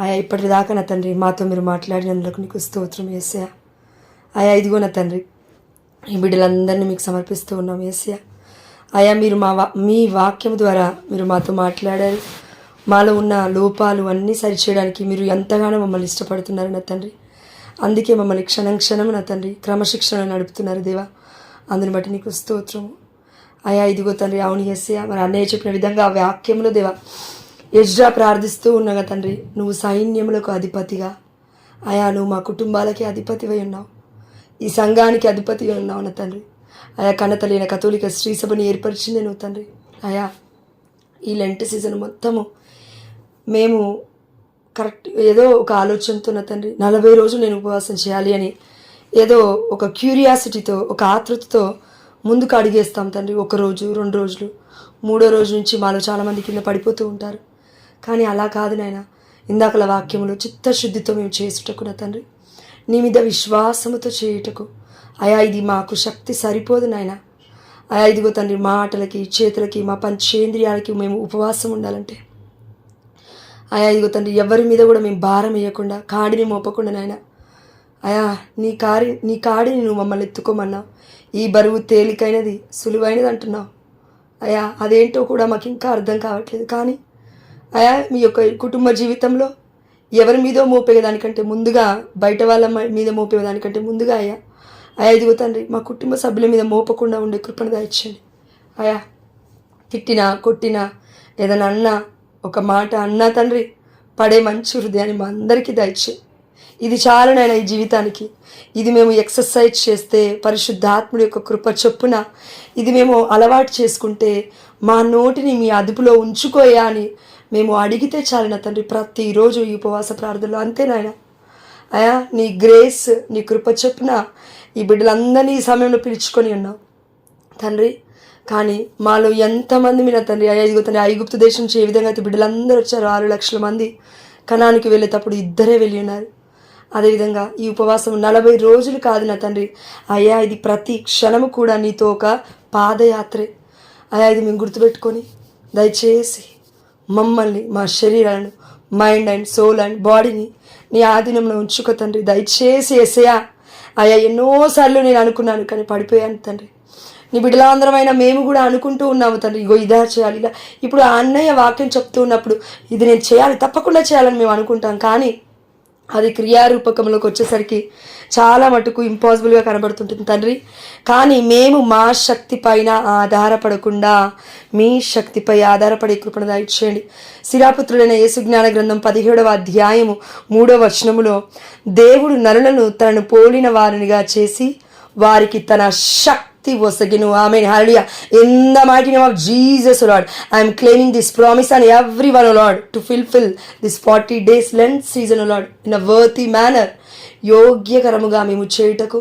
ఆయా ఇప్పటిదాకా నా తండ్రి మాతో మీరు మాట్లాడినందుకు నీకు స్తోత్రం ఏసయా ఆయా ఇదిగో నా తండ్రి ఈ బిడ్డలందరినీ మీకు సమర్పిస్తూ ఉన్నాం ఏసయా ఆయా మీరు మా వా మీ వాక్యం ద్వారా మీరు మాతో మాట్లాడారు. మాలో ఉన్న లోపాలు అన్నీ సరిచేయడానికి మీరు ఎంతగానో మమ్మల్ని ఇష్టపడుతున్నారు నా తండ్రి. అందుకే మమ్మల్ని క్షణం క్షణం నా తండ్రి క్రమశిక్షణ నడుపుతున్నారు దేవా. అందుని బట్టి నీకు స్తోత్రము. అయా ఇదిగో తండ్రి అవును ఎస్సయా మరి అన్నయ్య చెప్పిన విధంగా ఆ వాక్యంలో దేవా ఎజ్రా ప్రార్థిస్తూ ఉన్నాగా తండ్రి నువ్వు సైన్యములకు అధిపతిగా. అయా నువ్వు మా కుటుంబాలకి అధిపతివై ఉన్నావు. ఈ సంఘానికి అధిపతిగా ఉన్నావు నా తండ్రి. ఆయా కన్నతలైన కథోలిక శ్రీసభని సభని ఏర్పరిచింది నువ్వు తండ్రి. అయా ఈ లెంట్ సీజన్ మొత్తము మేము కరెక్ట్ ఏదో ఒక ఆలోచనతో నా తండ్రి నలభై రోజులు నేను ఉపవాసం చేయాలి అని ఏదో ఒక క్యూరియాసిటీతో ఒక ఆతృతతో ముందుకు అడిగేస్తాం తండ్రి ఒక రోజు రెండు రోజులు. మూడో రోజు నుంచి మాలో చాలామంది కింద పడిపోతూ ఉంటారు. కానీ అలా కాదు నాయన. ఇందాకల వాక్యములు చిత్తశుద్ధితో మేము చేసుటకు నా తండ్రి నీ మీద విశ్వాసముతో చేయుటకు. అయా ఇది మాకు శక్తి సరిపోదు నాయన. అయా ఇదిగో తండ్రి మాటలకి చేతులకి మా పంచేంద్రియాలకి మేము ఉపవాసం ఉండాలంటే. అయా ఇదిగో తండ్రి ఎవరి మీద కూడా మేము భారం వేయకుండా కాడిని మోపకుండా నాయన. అయా నీ కారి నీ కాడిని నువ్వు మమ్మల్ని ఎత్తుకోమన్నావు. ఈ బరువు తేలికైనది సులువైనది అంటున్నావు. అయా అదేంటో కూడా మాకు ఇంకా అర్థం కావట్లేదు. కానీ అయా మీ యొక్క కుటుంబ జీవితంలో ఎవరి మీదో మోపేదానికంటే ముందుగా బయట వాళ్ళ మీద మోపేదానికంటే ముందుగా అయ్యా అయా ఇదిగో తండ్రి మా కుటుంబ సభ్యుల మీద మోపకుండా ఉండే కృపను దాయిచ్చండి అయా తిట్టినా కొట్టినా ఏదైనా అన్నా ఒక మాట అన్నా తండ్రి పడే మంచి హృదయాన్ని మా అందరికీ దయచే ఇది చాలనైనా ఈ జీవితానికి. ఇది మేము ఎక్సర్సైజ్ చేస్తే పరిశుద్ధాత్ముడి యొక్క కృప చొప్పున ఇది మేము అలవాటు చేసుకుంటే మా నోటిని మీ అదుపులో ఉంచుకోయా అని మేము అడిగితే చాలిన తండ్రి ప్రతిరోజు ఈ ఉపవాస ప్రార్థనలు అంతే నాయన. అయా నీ గ్రేస్ నీ కృప చొప్పున ఈ బిడ్డలందరినీ ఈ సమయంలో పిలుచుకొని ఉన్నావు తండ్రి కానీ మాలో ఎంతమంది మీద తండ్రి అయ్యా ఇదిగో తండ్రి ఐగుప్తు దేశం నుంచి ఏ విధంగా అయితే బిడ్డలందరూ వచ్చారు ఆరు లక్షల మంది కణానికి వెళ్ళేటప్పుడు ఇద్దరే వెళ్ళి ఉన్నారు. అదేవిధంగా ఈ ఉపవాసం నలభై రోజులు కాదు నా తండ్రి. అయ్యా ఇది ప్రతి క్షణము కూడా నీతో ఒక పాదయాత్రే. అయ్యా ఇది మేము గుర్తుపెట్టుకొని దయచేసి మమ్మల్ని మా శరీరాలను మైండ్ అండ్ సోల్ అండ్ బాడీని నీ ఆధీనంలో ఉంచుకో తండ్రి. దయచేసి ఎసయా అయ్యా ఎన్నోసార్లు నేను అనుకున్నాను కానీ పడిపోయాను తండ్రి. నీ బిడ్డలందరమైన మేము కూడా అనుకుంటూ ఉన్నాము తండ్రి. ఇగో ఇదా చేయాలి ఇలా. ఇప్పుడు ఆ అన్నయ్య వాక్యం చెప్తూ ఉన్నప్పుడు ఇది నేను చేయాలి తప్పకుండా చేయాలని మేము అనుకుంటాం కానీ అది క్రియారూపకంలోకి వచ్చేసరికి చాలా మటుకు ఇంపాసిబుల్గా కనబడుతుంటుంది తండ్రి. కానీ మేము మా శక్తి పైన ఆధారపడకుండా మీ శక్తిపై ఆధారపడే కృపణ దయచేయండి. శిరాపుత్రుడైన యేసు జ్ఞాన గ్రంథం పదిహేడవ అధ్యాయము మూడవ వచనములో దేవుడు నరులను తనను పోలిన వారినిగా చేసి వారికి తన శక్తి ఒసగిను ఆమె hallelujah. In the mighty name of Jesus Lord I'm claiming this promise and every one Lord to fulfil this forty days length season Lord in a worthy manner యోగ్యకరముగా మేము చేయుటకు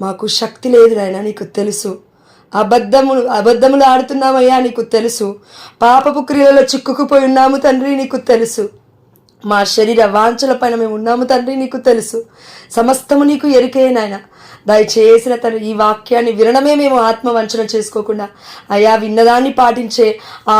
మాకు శక్తి లేదు నాయన నీకు తెలుసు. అబద్ధములు అబద్ధములు ఆడుతున్నామయ్యా నీకు తెలుసు. పాపపు క్రియలలో చిక్కుకుపోయి ఉన్నాము తండ్రి నీకు తెలుసు. మా శరీర వాంఛల పైన మేము ఉన్నాము తండ్రి నీకు తెలుసు. సమస్తము నీకు ఎరికే నాయన. దయచేసిన తను ఈ వాక్యాన్ని వినడమే మేము ఆత్మ వంచన చేసుకోకుండా అయా విన్నదాన్ని పాటించే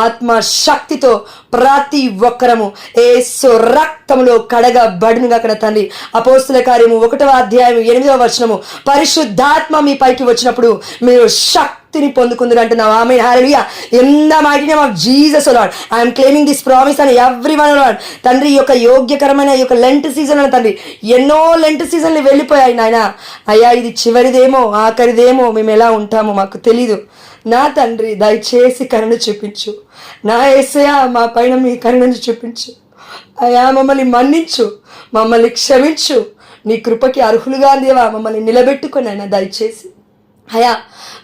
ఆత్మ శక్తితో ప్రతి ఒక్కరము ఏసు రక్తములో కడగబడినగా అక్కడ తండ్రి. అపోస్తుల కార్యము ఒకటవ అధ్యాయం ఎనిమిదవ వచనము. పరిశుద్ధాత్మ మీ పైకి వచ్చినప్పుడు మీరు శక్తి శక్తిని పొందుకుందరు అంటున్నావు ఆమె హాలూయా ఎంత the mighty name of Jesus Lord I'm claiming this promise అని ఎవ్రీ వన్ లాడ్ తండ్రి యొక్క యోగ్యకరమైన యొక్క లెంట్ సీజన్ అని తండ్రి ఎన్నో లెంట్ సీజన్లు వెళ్ళిపోయాయి నాయన. అయ్యా ఇది చివరిదేమో ఆఖరిదేమో మేము ఎలా ఉంటామో మాకు తెలీదు. నా తండ్రి దయచేసి కరుణ చూపించు. నా ఏసయా మా పైన మీ కరుణను చూపించు. అయా మమ్మల్ని మన్నించు. మమ్మల్ని క్షమించు. నీ కృపకి అర్హులుగా దేవా మమ్మల్ని నిలబెట్టుకుని ఆయన దయచేసి. అయా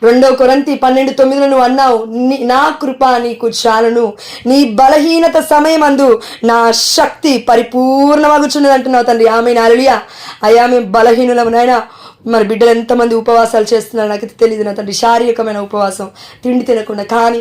రెండో కొరంతి పన్నెండు తొమ్మిదిలో నువ్వు అన్నావు నీ- నా కృప నీకు చాలును. నీ బలహీనత సమయమందు నా శక్తి పరిపూర్ణమగుచున్నది అంటున్నావు తండ్రి. ఆమె నాలుయా అయా మేము బలహీనులము నాయనా. మరి బిడ్డలు ఎంతమంది ఉపవాసాలు చేస్తున్నారు నాకు తెలియదు నా తండ్రి శారీరకమైన ఉపవాసం తిండి తినకుండా. కానీ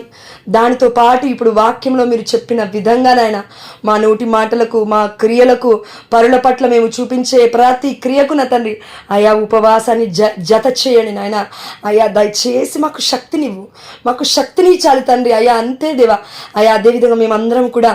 దానితో పాటు ఇప్పుడు వాక్యంలో మీరు చెప్పిన విధంగానైనా మా నోటి మాటలకు మా క్రియలకు పరుల పట్ల మేము చూపించే ప్రతి క్రియకు నా తండ్రి అయా ఉపవాసాన్ని జ జత చేయండి నాయన. అయా దయచేసి మాకు శక్తినివ్వు. మాకు శక్తిని చాలు తండ్రి. అయా అంతే దేవా. అయా అదేవిధంగా మేమందరం కూడా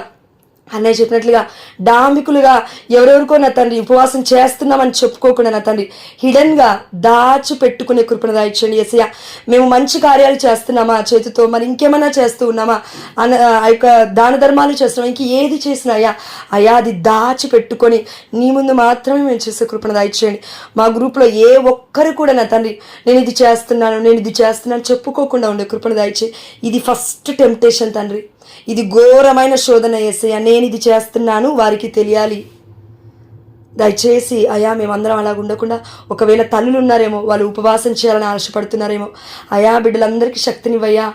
అన్నయ్య చెప్పినట్లుగా డాంబికులుగా ఎవరెవరికో నా తండ్రి ఉపవాసం చేస్తున్నామని చెప్పుకోకుండా నా తండ్రి హిడెన్గా దాచి పెట్టుకునే కృపణ దాయిచ్చండి ఎసయ్య మేము మంచి కార్యాలు చేస్తున్నామా చేతితో? మరి ఇంకేమైనా చేస్తూ ఉన్నామా? అన్న ఆ యొక్క దాన ధర్మాలు చేస్తున్నాం ఇంక ఏది చేసినా అయ్యా అయ్యా అది దాచి పెట్టుకొని నీ ముందు మాత్రమే మేము చేసే కృపణ దాయిచ్చేయండి మా గ్రూప్లో ఏ ఒక్కరు కూడా నా తండ్రి నేను ఇది చేస్తున్నాను నేను ఇది చేస్తున్నాను చెప్పుకోకుండా ఉండే కృపణ దాయిచ్చే ఇది ఫస్ట్ టెంప్టేషన్ తండ్రి. ఇది ఘోరమైన శోధన ఏసయ్య. నేను ఇది చేస్తున్నాను వారికి తెలియాలి. దయచేసి అయా మేమందరం అలాగ ఉండకుండా ఒకవేళ తల్లులు ఉన్నారేమో వాళ్ళు ఉపవాసం చేయాలని ఆశపడుతున్నారేమో అయా బిడ్డలందరికీ శక్తినివ్వయ్యా.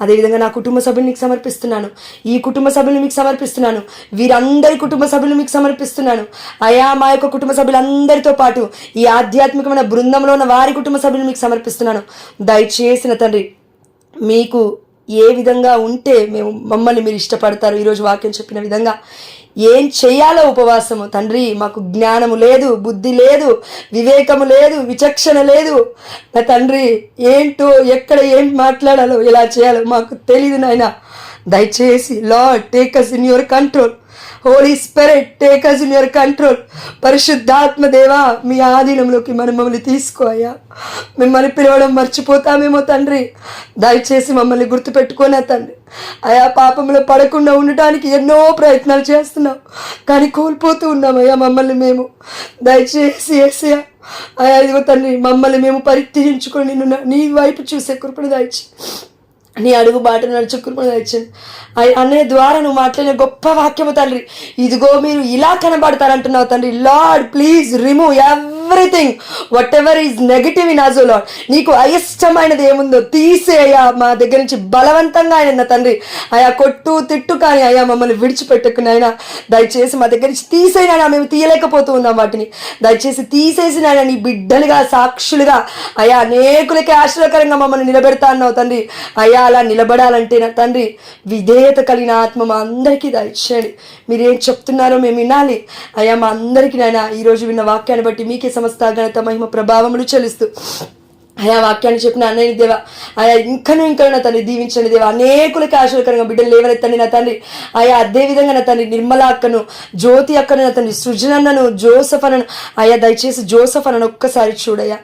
అదేవిధంగా నా కుటుంబ సభ్యులు మీకు సమర్పిస్తున్నాను. ఈ కుటుంబ సభ్యులు మీకు సమర్పిస్తున్నాను. వీరందరి కుటుంబ సభ్యులు మీకు సమర్పిస్తున్నాను. అయా మా యొక్క కుటుంబ సభ్యులందరితో పాటు ఈ ఆధ్యాత్మికమైన బృందంలో ఉన్న వారి కుటుంబ సభ్యులు మీకు సమర్పిస్తున్నాను. దయచేసిన తండ్రి మీకు ఏ విధంగా ఉంటే మేము మమ్మల్ని మీరు ఇష్టపడతారు ఈరోజు వాక్యం చెప్పిన విధంగా. ఏం చేయాలో ఉపవాసము? తండ్రి మాకు జ్ఞానము లేదు బుద్ధి లేదు వివేకము లేదు విచక్షణ లేదు. నా తండ్రి ఏంటో ఎక్కడ ఏం మాట్లాడాలో ఎలా చేయాలో మాకు తెలియదు నాయన. దయచేసి Lord take us in your control Holy Spirit take us in your control పరిశుద్ధాత్మ దేవా మీ ఆధీనంలోకి మనం మమ్మల్ని తీసుకో అయ్యా. మిమ్మల్ని పిలవడం మర్చిపోతామేమో తండ్రి. దయచేసి మమ్మల్ని గుర్తుపెట్టుకోనా తండ్రి. అయా పాపంలో పడకుండా ఉండటానికి ఎన్నో ప్రయత్నాలు చేస్తున్నాం. కానీ కోల్పోతూ ఉన్నాం అయ్యా మమ్మల్ని మేము. దయచేసి ఏసయ్యా అయా ఇదిగో తండ్రి మమ్మల్ని మేము పరిత్యజించుకొని నిన్ను నీ వైపు చూసే కృపణ దాయిచి నీ అడుగు బాటను నడుచుకుని వచ్చింది అన్నయ్య ద్వారా నువ్వు మాట్లాడిన గొప్ప వాక్యము తండ్రి. ఇదిగో మీరు ఇలా కనబడతారంటున్నావు తండ్రి. Lord please remove ev everything whatever is negative in us Lord నీకు అయిష్టమైనది ఏముందో తీసేయా మా దగ్గర నుంచి బలవంతంగా ఆయన నా తండ్రి. అయా కొట్టు తిట్టు కానీ అయ్యా మమ్మల్ని విడిచిపెట్టుకుని ఆయన దయచేసి మా దగ్గర నుంచి తీసేయనా మేము తీయలేకపోతూ ఉన్నాం వాటిని. దయచేసి తీసేసి నాయన నీ బిడ్డలుగా సాక్షులుగా అయా అనేకులకి ఆశ్చర్యకరంగా మమ్మల్ని నిలబెడతా అన్నావు తండ్రి. అయా అలా నిలబడాలంటే నా తండ్రి విధేయత కలిగిన ఆత్మ మా అందరికీ దయచేయండి. మీరేం చెప్తున్నారో మేము వినాలి. అయ్యా మా అందరికీ నాయన ఈరోజు విన్న వాక్యాన్ని బట్టి మీకే సమస్త ఘనత మహిమ ప్రభావములు చెలుస్తూ ఆయా వాక్యాన్ని చెప్పిన అన్నయ్య దేవా ఆయా ఇంకనూ ఇంకా నా తండ్రి దీవించండి దేవా. అనేకులకి ఆశలకరంగా బిడ్డలు లేవనెత్తండి నా తండ్రి. ఆయా అదే విధంగా నా తండ్రి నిర్మల అక్కను జ్యోతి అక్కను నా తండ్రి సృజనన్నను జోసఫ్ అనను ఆయా దయచేసి జోసఫ్ అనను ఒక్కసారి చూడయా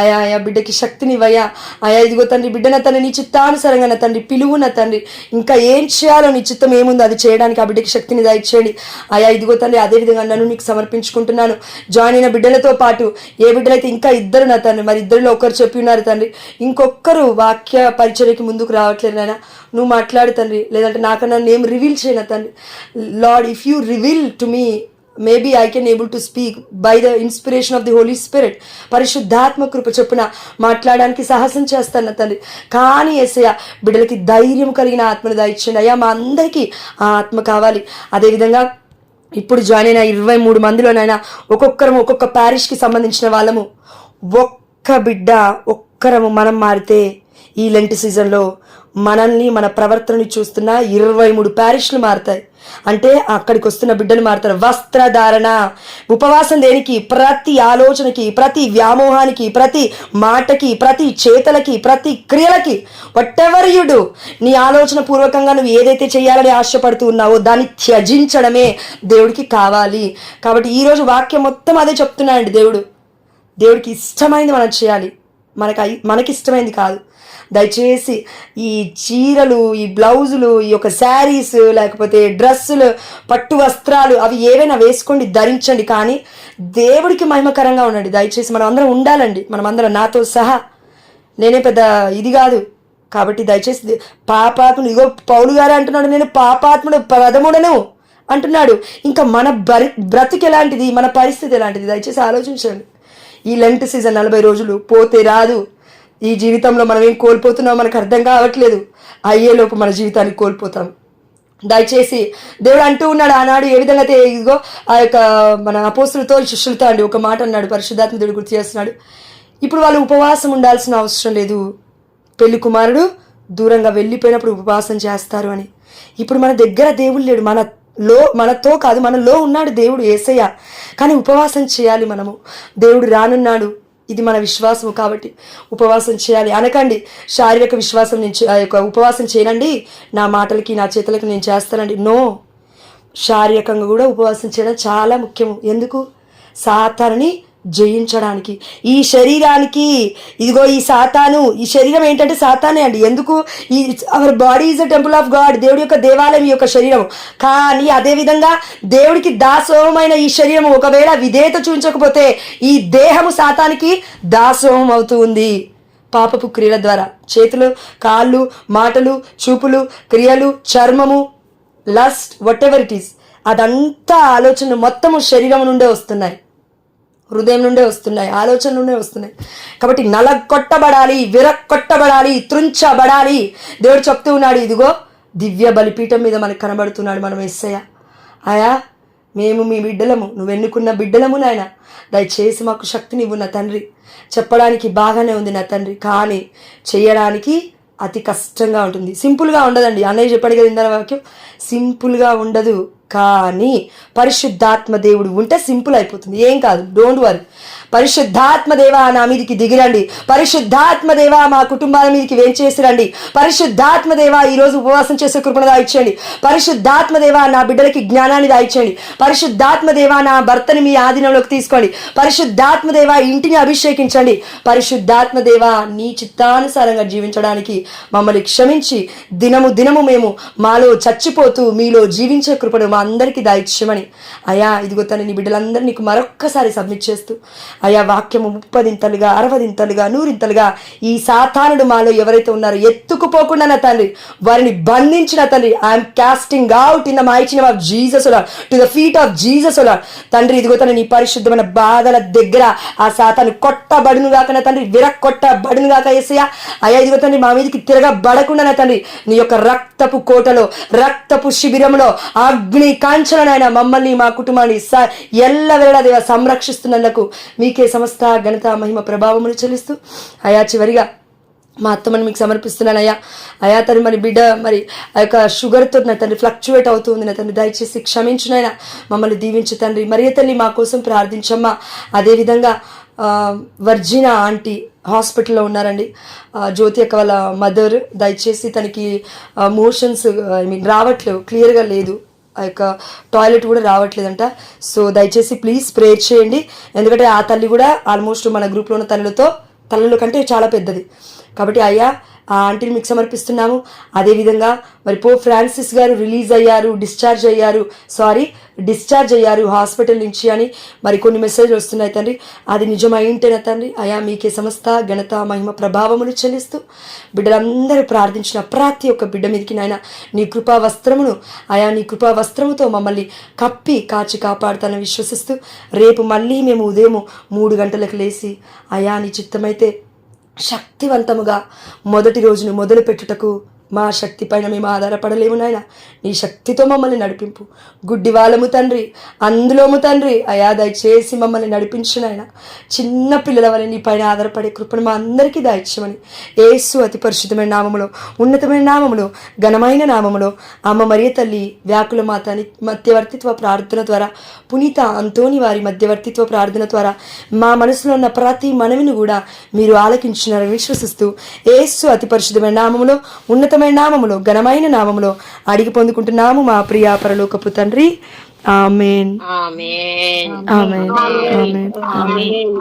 ఆయా ఆయా బిడ్డకి శక్తినివ్వయా ఆయా ఇదిగో తండ్రి బిడ్డ నా తండ్రి నీ చిత్తానుసరంగా నా తండ్రి పిలువు నా తండ్రి. ఇంకా ఏం చేయాలో నీ చిత్తం ఏముందో అది చేయడానికి ఆ బిడ్డకి శక్తిని దయచేయండి. ఆయా ఇదిగో తండ్రి అదే విధంగా నన్ను నీకు సమర్పించుకుంటున్నాను. జాయిన్ అయిన బిడ్డలతో పాటు ఏ బిడ్డలైతే ఇంకా ఇద్దరు నా తండ్రి మరి ఇద్దరిలో ఒకరు చెప్పు ఉన్నారు తండ్రి. ఇంకొకరు వాక్య పరిచర్యకి ముందుకు రావట్లేదు నాయన. నువ్వు మాట్లాడు తండ్రి. లేదంటే నాకన్నా నేను రివీల్ చేయను తండ్రి. Lord if you reveal to me maybe I can able to speak by the inspiration of the Holy Spirit పరిశుద్ధాత్మ కృప చొప్పున మాట్లాడడానికి సాహసం చేస్తాను నా తండ్రి. కానీ ఎసయ్య బిడ్డలకి ధైర్యం కలిగిన ఆత్మను దయచండి అయ్యా మా అందరికీ ఆ ఆత్మ కావాలి. అదేవిధంగా ఇప్పుడు జాయిన్ అయిన ఇరవై మూడు మందిలోనైనా ఒక్కొక్కరం ఒక్కొక్క ప్యారిష్కి సంబంధించిన వాళ్ళము. ఒక్క ఒక్క బిడ్డ ఒక్కరము మనం మారితే ఈ లెంట్ సీజన్లో మనల్ని మన ప్రవర్తనని చూస్తున్న ఇరవై మూడు ప్యారిష్లు మారుతాయి. అంటే అక్కడికి వస్తున్న బిడ్డలు మారుతారు. వస్త్రధారణ ఉపవాసం దేనికి? ప్రతి ఆలోచనకి ప్రతి వ్యామోహానికి ప్రతి మాటకి ప్రతి చేతలకి ప్రతి క్రియలకి. వట్ ఎవర్ యు డూ నీ ఆలోచన పూర్వకంగా నువ్వు ఏదైతే చేయాలని ఆశపడుతూ ఉన్నావో దాన్ని త్యజించడమే దేవుడికి కావాలి. కాబట్టి ఈరోజు వాక్యం మొత్తం అదే చెప్తున్నాడు దేవుడు. దేవుడికి ఇష్టమైంది మనం చేయాలి. మనకు అయి- మనకి ఇష్టమైంది కాదు. దయచేసి ఈ చీరలు ఈ బ్లౌజులు ఈ యొక్క శారీస్ లేకపోతే డ్రెస్సులు పట్టు వస్త్రాలు అవి ఏవైనా వేసుకోండి ధరించండి. కానీ దేవుడికి మహిమకరంగా ఉండండి. దయచేసి మనం అందరం ఉండాలండి. మనం అందరం నాతో సహా. నేనే పెద్ద ఇది కాదు. కాబట్టి దయచేసి పాపాత్ముడు ఇగో పౌలు గారే అంటున్నాడు నేను పాపాత్ముడు ప్రథముడను అంటున్నాడు. ఇంకా మన బ్రతికి ఎలాంటిది? మన పరిస్థితి ఎలాంటిది? దయచేసి ఆలోచించండి. ఈ లెంట్ సీజన్ నలభై రోజులు పోతే రాదు. ఈ జీవితంలో మనం ఏం కోల్పోతున్నామో మనకు అర్థం కావట్లేదు. అయ్యేలోపు మన జీవితాన్ని కోల్పోతాం. దయచేసి దేవుడు అంటూ ఉన్నాడు ఆనాడు ఏ విధంగా అయితే ఇదిగో ఆ యొక్క మన అపోసులతో శిష్యులతో అండి ఒక మాట అన్నాడు పరిశుద్ధాత్మ దేవుడు గుర్తు చేస్తున్నాడు. ఇప్పుడు వాళ్ళు ఉపవాసం ఉండాల్సిన అవసరం లేదు. పెళ్ళి కుమారుడు దూరంగా వెళ్ళిపోయినప్పుడు ఉపవాసం చేస్తారు అని. ఇప్పుడు మన దగ్గర దేవుడు లేడు మన లో మనతో కాదు మనలో ఉన్నాడు దేవుడు ఏసయ్య. కానీ ఉపవాసం చేయాలి మనము. దేవుడు రానున్నాడు. ఇది మన విశ్వాసము కాబట్టి ఉపవాసం చేయాలి. అనకండి శారీరక విశ్వాసం నేను ఆ యొక్క ఉపవాసం చేయనండి. నా మాటలకి నా చేతులకి నేను చేస్తానండి. నో. శారీరకంగా కూడా ఉపవాసం చేయడం చాలా ముఖ్యము. ఎందుకు? సాతానుని జయించడానికి ఈ శరీరానికి ఇదిగో ఈ సాతాను ఈ శరీరం ఏంటంటే సాతానే అండి. ఎందుకు? ఈ our body is a temple of God దేవుడి యొక్క దేవాలయం ఈ యొక్క శరీరం. కానీ అదేవిధంగా దేవుడికి దాసోహమైన ఈ శరీరం ఒకవేళ విధేయత చూపించకపోతే ఈ దేహము సాతానికి దాసోహం అవుతూ ఉంది. పాపపు క్రియల ద్వారా. చేతులు కాళ్ళు మాటలు చూపులు క్రియలు చర్మము lust whatever it is అదంతా ఆలోచనలు మొత్తము శరీరం నుండే వస్తున్నాయి. హృదయం నుండే వస్తున్నాయి ఆలోచన నుండే వస్తున్నాయి. కాబట్టి నలగొట్టబడాలి విరక్కొట్టబడాలి త్రుంచబడాలి. దేవుడు చెప్తూ ఉన్నాడు ఇదిగో దివ్య బలిపీఠం మీద మనకు కనబడుతున్నాడు మనం ఎస్సయ్య ఆయా మేము మీ బిడ్డలము నువ్వు ఎన్నుకున్న బిడ్డలము నాయన. దయచేసి మాకు శక్తినివ్వు నా తండ్రి. చెప్పడానికి బాగానే ఉంది నా తండ్రి కానీ చేయడానికి అతి కష్టంగా ఉంటుంది. సింపుల్గా ఉండదండి. అన్నయ్య చెప్పాడు కదా ఇందాక వాక్యం. సింపుల్గా ఉండదు కానీ పరిశుద్ధాత్మ దేవుడు ఉంటే సింపుల్ అయిపోతుంది. ఏం కాదు. Don't worry. పరిశుద్ధాత్మ దేవా నా మీదకి దిగిరండి. పరిశుద్ధాత్మ దేవా మా కుటుంబాల మీదకి వేంచేసిరండి. పరిశుద్ధాత్మ దేవా ఈరోజు ఉపవాసం చేసే కృపణ దాయిచ్చేయండి. పరిశుద్ధాత్మ దేవా నా బిడ్డలకి జ్ఞానాన్ని దాయిచ్చేయండి. పరిశుద్ధాత్మ దేవా నా భర్తని మీ ఆధీనంలోకి తీసుకోండి. పరిశుద్ధాత్మ దేవా ఇంటిని అభిషేకించండి. పరిశుద్ధాత్మ దేవా నీ చిత్తానుసారంగా జీవించడానికి మమ్మల్ని క్షమించి దినము దినము మేము మాలో చచ్చిపోతూ మీలో జీవించే కృపను మా అందరికీ దాయిచ్చమని అయా ఇదిగో తన నీ బిడ్డలందరినీ నీకు మరొక్కసారి సబ్మిట్ చేస్తూ అయా వాక్యము ముప్పదింతలుగా అరవదింతలుగా నూరింతలుగా ఈ సాతానుడు మాలో ఎవరైతే ఉన్నారో ఎత్తుకుపోకుండా నా తండ్రి వారిని బంధించిన తండ్రి I'm casting out in the mighty name of Jesus to the feet of Jesus తండ్రి ఇదిగో తన నీ పరిశుద్ధమైన బాధల దగ్గర ఆ సాతాను కొట్టబడును గాక నా తండ్రి విరక్కొట్టబడును గాక ఏసయ్యా? అయ్యా ఇదిగో తండ్రి మా మీదకి తిరగబడకుండా నా తండ్రి నీ యొక్క రక్తపు కోటలో రక్తపు శిబిరంలో అగ్ని కాంచలనైనా మమ్మల్ని మా కుటుంబాన్ని స ఎల్ల వేళ దేవ సంరక్షిస్తున్నందుకు మీకే సమస్త ఘనత మహిమ ప్రభావమును చెల్లిస్తూ అయా చివరిగా మా అత్తమ్మని మీకు సమర్పిస్తున్నాను అయ్యా అయా తను మరి బిడ్డ మరి ఆ యొక్క షుగర్తో నా తండ్రి ఫ్లక్చువేట్ అవుతుంది నా తండ్రి దయచేసి క్షమించునైనా మమ్మల్ని దీవించు తండ్రి. మరి తల్లి మా కోసం ప్రార్థించమ్మా. అదేవిధంగా ఆ, వర్జినా ఆంటీ హాస్పిటల్లో ఉన్నారండి. జ్యోతి యొక్క వాళ్ళ మదర్ దయచేసి తనకి మోషన్స్ ఐ మీన్ రావట్లేవు. క్లియర్గా లేదు. ఆ యొక్క టాయిలెట్ కూడా రావట్లేదంట. సో దయచేసి ప్లీజ్ ప్రేయర్ చేయండి. ఎందుకంటే ఆ తల్లి కూడా ఆల్మోస్ట్ మన గ్రూప్లో ఉన్న తల్లులతో తల్లుల కంటే చాలా పెద్దది. కాబట్టి అయ్యా ఆ ఆంటీని మీకు సమర్పిస్తున్నాము. అదేవిధంగా మరి పో ఫ్రాన్సిస్ గారు రిలీజ్ అయ్యారు డిశ్చార్జ్ అయ్యారు. సారీ డిశ్చార్జ్ అయ్యారు హాస్పిటల్ నుంచి అని మరి కొన్ని మెసేజ్లు వస్తున్నాయి తండ్రి. అది నిజమైంటేనా తండ్రి? అయా మీకే సమస్త ఘనత మహిమ ప్రభావములు చెల్లిస్తూ బిడ్డలందరూ ప్రార్థించిన ప్రతి ఒక్క బిడ్డ మీదకి నాయన నీ కృపా వస్త్రమును అయా నీ కృపా వస్త్రముతో మమ్మల్ని కప్పి కాచి కాపాడుతానని విశ్వసిస్తూ రేపు మళ్ళీ మేము ఉదయం మూడు గంటలకు లేచి అయా నీ చిత్తమైతే శక్తివంతముగా మొదటి రోజును మొదలుపెట్టుటకు మా శక్తి పైన మేము ఆధారపడలేము నాయన. నీ శక్తితో మమ్మల్ని నడిపింపు. గుడ్డి వాళ్ళము తండ్రి అందులోము తండ్రి అయా దయచేసి మమ్మల్ని నడిపించు నాయన. చిన్న పిల్లల వల్ల నీ పైన ఆధారపడే కృపను మా అందరికీ దాయిచ్చమని ఏసు అతి పరిశుద్ధమైన నామములో ఉన్నతమైన నామములో ఘనమైన నామములో అమ్మ మరియ తల్లి వ్యాకుల మాతని మధ్యవర్తిత్వ ప్రార్థన ద్వారా పునీత అంతోని వారి మధ్యవర్తిత్వ ప్రార్థన ద్వారా మా మనసులో ఉన్న ప్రతి మనవిని కూడా మీరు ఆలకించినారని విశ్వసిస్తూ ఏసు అతి పరిశుద్ధమైన నామములో ఉన్నత ఉన్నతమైన నామములో ఘనమైన నామములో అడిగి పొందుకుంటున్నాము మా ప్రియ పరలోకపు తండ్రి. Amen. Amen. Amen. Amen. Amen.